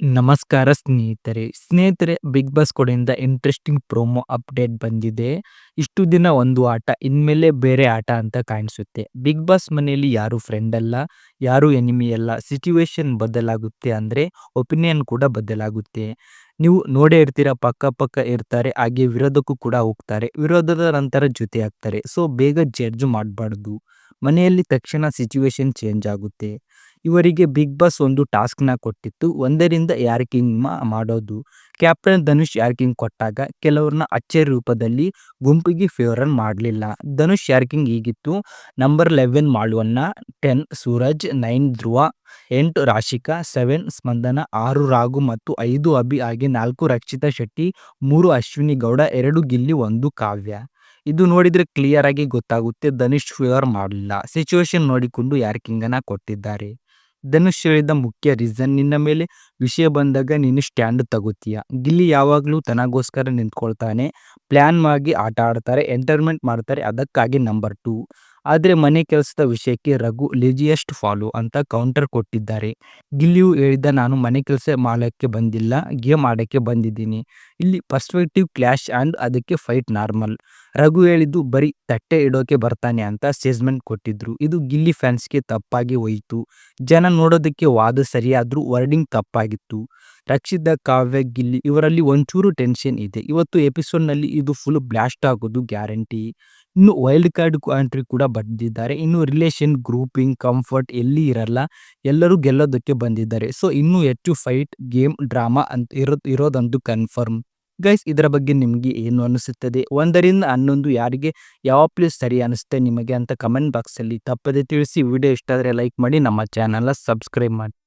ನಮಸ್ಕಾರ ಸ್ನೇಹಿತರೆ. ಸ್ನೇಹಿತರೆ ಬಿಗ್ ಬಾಸ್ ಕಡೆಯಿಂದ ಇಂಟ್ರೆಸ್ಟಿಂಗ್ ಪ್ರೋಮೋ ಅಪ್ಡೇಟ್ ಬಂದಿದೆ. ಇಷ್ಟು ದಿನ ಒಂದು ಆಟ ಇನ್ಮೇಲೆ ಬೇರೆ ಆಟ ಅಂತ ಕಾಣಿಸುತ್ತೆ. ಬಿಗ್ ಬಾಸ್ ಮನೆಯಲ್ಲಿ ಯಾರು ಫ್ರೆಂಡ್ ಅಲ್ಲ, ಯಾರು ಎನಿಮಿ ಅಲ್ಲ. ಸಿಚುವೇಶನ್ ಬದಲಾಗುತ್ತೆ ಅಂದರೆ ಒಪಿನಿಯನ್ ಕೂಡ ಬದಲಾಗುತ್ತೆ. ನೀವು ನೋಡೇ ಇರ್ತೀರ ಪಕ್ಕ ಪಕ್ಕ ಇರ್ತಾರೆ ಹಾಗೆ ವಿರೋಧಕ್ಕೂ ಕೂಡ ಹೋಗ್ತಾರೆ. ವಿರೋಧದ ನಂತರ ಜೊತೆ ಆಗ್ತಾರೆ. ಸೊ ಬೇಗ ಜಡ್ಜ್ ಮಾಡಬಾರ್ದು. ಮನೆಯಲ್ಲಿ ತಕ್ಷಣ ಸಿಚುವೇಶನ್ ಚೇಂಜ್ ಆಗುತ್ತೆ. ಇವರಿಗೆ ಬಿಗ್ ಬಾಸ್ ಒಂದು ಟಾಸ್ಕ್ನ ಕೊಟ್ಟಿತ್ತು. ಒಂದರಿಂದ ಯಾರ್ಕಿಂಗ್ ಮಾಡೋದು. ಕ್ಯಾಪ್ಟನ್ ಧನುಷ್ ಯಾರ್ಕಿಂಗ್ ಕೊಟ್ಟಾಗ ಕೆಲವ್ರನ್ನ ಅಚ್ಚರಿ ರೂಪದಲ್ಲಿ ಗುಂಪಿಗೆ ಫೇವರ್ ಮಾಡಲಿಲ್ಲ. ಧನುಷ್ ಯಾರ್ಕಿಂಗ್ ಹೀಗಿತ್ತು. ನಂಬರ್ ಲೆವೆನ್ ಮಾಳುವನ್ನ ಟೆನ್ ಸೂರಜ್, ನೈನ್ ಧ್ರುವ, ಎಂಟು ರಾಶಿಕಾ, ಸೆವೆನ್ ಸ್ಪಂದನ, ಆರು ರಾಗು ಮತ್ತು ಐದು ಅಭಿ ಆಗಿ ನಾಲ್ಕು ರಕ್ಷಿತಾ ಶೆಟ್ಟಿ, ಮೂರು ಅಶ್ವಿನಿ ಗೌಡ, ಎರಡು ಗಿಲ್ಲಿ, ಒಂದು ಕಾವ್ಯ. ಇದು ನೋಡಿದ್ರೆ ಕ್ಲಿಯರ್ ಆಗಿ ಗೊತ್ತಾಗುತ್ತೆ ಧನುಷ್ ಫೇವರ್ ಮಾಡಲಿಲ್ಲ. ಸಿಚುವೇಶನ್ ನೋಡಿಕೊಂಡು ಯಾರ್ಕಿಂಗನ್ನ ಕೊಟ್ಟಿದ್ದಾರೆ. ಧನುಷ್ ಹೇಳಿದ ಮುಖ್ಯ ರೀಸನ್ ನಿನ್ನ ಮೇಲೆ ವಿಷಯ ಬಂದಾಗ ನೀನು ಸ್ಟ್ಯಾಂಡ್ ತಗೋತೀಯ. ಗಿಲ್ಲಿ ಯಾವಾಗಲೂ ತನಗೋಸ್ಕರ ನಿಂತ್ಕೊಳ್ತಾನೆ. ಪ್ಲ್ಯಾನ್ ಆಗಿ ಆಟ ಆಡ್ತಾರೆ, ಎಂಟರ್ಟೈನ್ಮೆಂಟ್ ಮಾಡ್ತಾರೆ ಅದಕ್ಕಾಗಿ ನಂಬರ್ ಟು. ಆದ್ರೆ ಮನೆ ಕೆಲಸದ ವಿಷಯಕ್ಕೆ ರಘು ಲೇಜಿಯೆಸ್ಟ್ ಫಾಲೋ ಅಂತ ಕೌಂಟರ್ ಕೊಟ್ಟಿದ್ದಾರೆ. ಗಿಲ್ಲಿಯು ಹೇಳಿದ ನಾನು ಮನೆ ಕೆಲಸ ಮಾಡೋಕ್ಕೆ ಬಂದಿಲ್ಲ, ಗೇಮ್ ಆಡೋಕ್ಕೆ ಬಂದಿದ್ದೀನಿ. ಇಲ್ಲಿ ಪರ್ಸ್ಪೆಕ್ಟಿವ್ ಕ್ಲ್ಯಾಶ್ ಆ್ಯಂಡ್ ಅದಕ್ಕೆ ಫೈಟ್ ನಾರ್ಮಲ್. ರಘು ಹೇಳಿದ್ದು ಬರೀ ತಟ್ಟೆ ಇಡೋಕೆ ಬರ್ತಾನೆ ಅಂತ ಸ್ಟೇಟ್ಮೆಂಟ್ ಕೊಟ್ಟಿದ್ರು. ಇದು ಗಿಲ್ಲಿ ಫ್ಯಾನ್ಸ್ಗೆ ತಪ್ಪಾಗಿ ಹೋಯಿತು. ಜನ ನೋಡೋದಕ್ಕೆ ವಾದ ಸರಿಯಾದರೂ ವರ್ಡಿಂಗ್ ತಪ್ಪಾಗಿತ್ತು. ರಕ್ಷಿದ ಕಾವ್ಯ, ಗಿಲ್ಲಿ ಇವರಲ್ಲಿ ಒಂಚೂರು ಟೆನ್ಷನ್ ಇದೆ. ಇವತ್ತು ಎಪಿಸೋಡ್ನಲ್ಲಿ ಇದು ಫುಲ್ ಬ್ಲಾಸ್ಟ್ ಆಗೋದು ಗ್ಯಾರಂಟಿ. ಇನ್ನು ವೈಲ್ಡ್ ಕಾರ್ಡ್ ಎಂಟ್ರಿ ಕೂಡ ಬಂದಿದ್ದಾರೆ. ಇನ್ನು ರಿಲೇಶನ್, ಗ್ರೂಪಿಂಗ್, ಕಂಫರ್ಟ್ ಎಲ್ಲಿ ಇರಲ್ಲ. ಎಲ್ಲರೂ ಗೆಲ್ಲೋದಕ್ಕೆ ಬಂದಿದ್ದಾರೆ. ಸೊ ಇನ್ನೂ ಹೆಚ್ಚು ಫೈಟ್, ಗೇಮ್, ಡ್ರಾಮಾ ಅಂತ ಇರೋದಂತೂ ಕನ್ಫರ್ಮ್. ಗೈಸ್ ಇದರ ಬಗ್ಗೆ ನಿಮಗೆ ಏನು ಅನಿಸುತ್ತದೆ? ಒಂದರಿಂದ ಹನ್ನೊಂದು ಯಾರಿಗೆ ಯಾವ ಪ್ಲೇಸ್ ಸರಿ ಅನಿಸುತ್ತೆ ನಿಮಗೆ ಅಂತ ಕಮೆಂಟ್ ಬಾಕ್ಸ್ ಅಲ್ಲಿ ತಪ್ಪದೆ ತಿಳಿಸಿ. ವಿಡಿಯೋ ಇಷ್ಟ ಆದರೆ ಲೈಕ್ ಮಾಡಿ ನಮ್ಮ ಚಾನಲ್ನ ಸಬ್ಸ್ಕ್ರೈಬ್ ಮಾಡಿ.